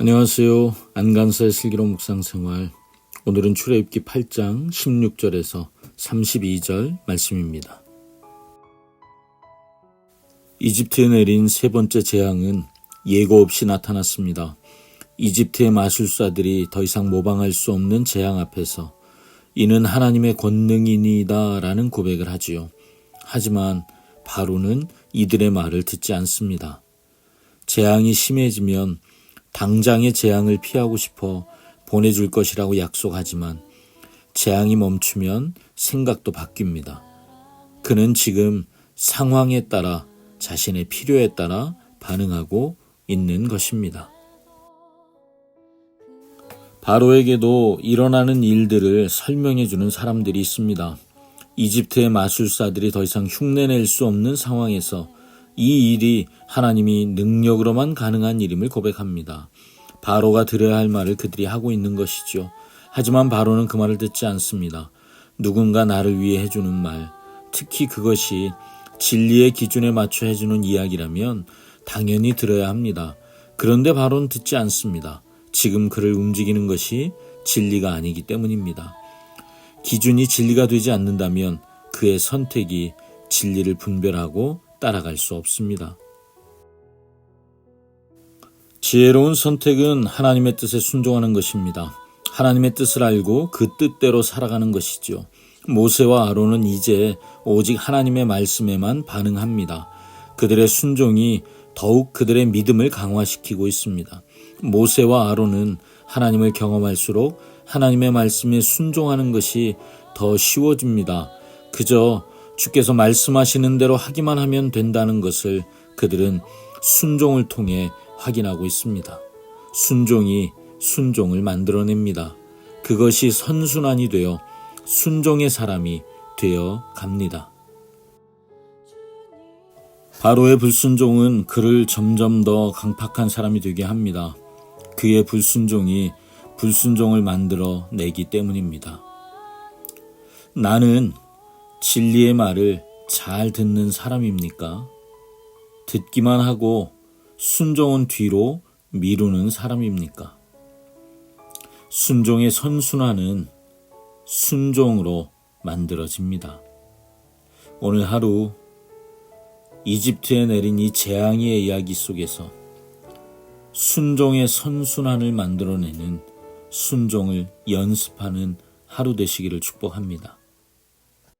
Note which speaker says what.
Speaker 1: 안녕하세요. 안간사의 슬기로운 묵상 생활. 오늘은 출애굽기 8장 16절에서 32절 말씀입니다. 이집트에 내린 세 번째 재앙은 예고 없이 나타났습니다. 이집트의 마술사들이 더 이상 모방할 수 없는 재앙 앞에서 이는 하나님의 권능이니다라는 고백을 하지요. 하지만 바로는 이들의 말을 듣지 않습니다. 재앙이 심해지면 당장의 재앙을 피하고 싶어 보내줄 것이라고 약속하지만 재앙이 멈추면 생각도 바뀝니다. 그는 지금 상황에 따라 자신의 필요에 따라 반응하고 있는 것입니다. 바로에게도 일어나는 일들을 설명해 주는 사람들이 있습니다. 이집트의 마술사들이 더 이상 흉내낼 수 없는 상황에서 이 일이 하나님이 능력으로만 가능한 일임을 고백합니다. 바로가 들어야 할 말을 그들이 하고 있는 것이죠. 하지만 바로는 그 말을 듣지 않습니다. 누군가 나를 위해 해주는 말, 특히 그것이 진리의 기준에 맞춰 해주는 이야기라면 당연히 들어야 합니다. 그런데 바로는 듣지 않습니다. 지금 그를 움직이는 것이 진리가 아니기 때문입니다. 기준이 진리가 되지 않는다면 그의 선택이 진리를 분별하고 따라갈 수 없습니다. 지혜로운 선택은 하나님의 뜻에 순종하는 것입니다. 하나님의 뜻을 알고 그 뜻대로 살아가는 것이지요. 모세와 아론은 이제 오직 하나님의 말씀에만 반응합니다. 그들의 순종이 더욱 그들의 믿음을 강화시키고 있습니다. 모세와 아론은 하나님을 경험할수록 하나님의 말씀에 순종하는 것이 더 쉬워집니다. 그저 주께서 말씀하시는 대로 하기만 하면 된다는 것을 그들은 순종을 통해 확인하고 있습니다. 순종이 순종을 만들어냅니다. 그것이 선순환이 되어 순종의 사람이 되어 갑니다. 바로의 불순종은 그를 점점 더 강팍한 사람이 되게 합니다. 그의 불순종이 불순종을 만들어 내기 때문입니다. 나는 진리의 말을 잘 듣는 사람입니까? 듣기만 하고 순종은 뒤로 미루는 사람입니까? 순종의 선순환은 순종으로 만들어집니다. 오늘 하루 이집트에 내린 이 재앙의 이야기 속에서 순종의 선순환을 만들어내는 순종을 연습하는 하루 되시기를 축복합니다.